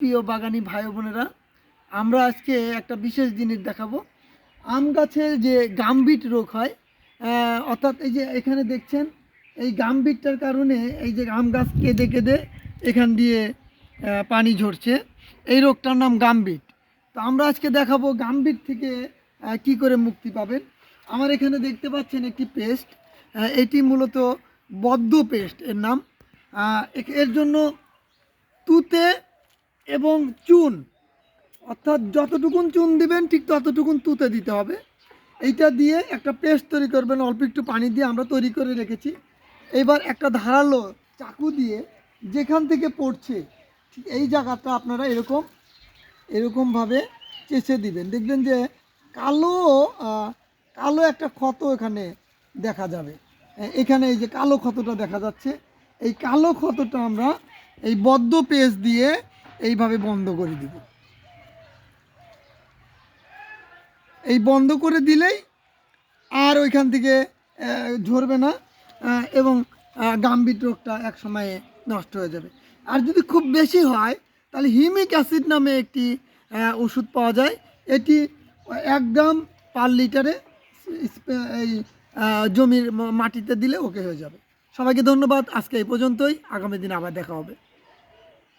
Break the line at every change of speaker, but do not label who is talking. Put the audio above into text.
প্রিয় বাগানি ভাই বোনেরা, আমরা আজকে একটা বিশেষ জিনিস দেখাবো। আম গাছের যে গামবিট রোগ হয় অর্থাৎ এই যে এখানে দেখছেন, এই গামবিটটার কারণে এই যে আম গাছ কেঁদে কেঁদে এখান দিয়ে পানি ঝরছে। এই রোগটার নাম গামবিট তো আমরা আজকে দেখাবো গামবিট থেকে কি করে মুক্তি পাবেন। আমার এখানে দেখতে পাচ্ছেন একটি পেস্ট এটি মূলত বদ্ধ পেস্ট এর নাম। এর জন্য তুতে এবং চুন, অর্থাৎ যতটুকুন চুন দিবেন ঠিক ততটুকুন তুতে দিতে হবে। এইটা দিয়ে একটা পেস্ট তৈরি করবেন, অল্প একটু পানি দিয়ে আমরা তৈরি করে রেখেছি। এবার একটা ধারালো চাকু দিয়ে যেখান থেকে পড়ছে, ঠিক এই জায়গাটা আপনারা এরকম, এরকমভাবে চেঁচে দিবেন। দেখবেন যে কালো কালো একটা ক্ষত এখানে দেখা যাবে। এখানে এই যে কালো ক্ষতটা দেখা যাচ্ছে। এই কালো ক্ষতটা আমরা এই বদ্ধ পেস্ট দিয়ে এইভাবে বন্ধ করে দিব। এই বন্ধ করে দিলেই আর ওইখান থেকে ঝরবে না এবং গাম্ভীর রোগটা এক সময়ে নষ্ট হয়ে যাবে। আর যদি খুব বেশি হয়, তাহলে হিমিক অ্যাসিড নামে একটি ওষুধ পাওয়া যায়। এটি এক গ্রাম পার লিটারে এই জমির মাটিতে দিলে ওকে হয়ে যাবে। সবাইকে ধন্যবাদ। আজকে এই পর্যন্তই। আগামী দিন আবার দেখা হবে।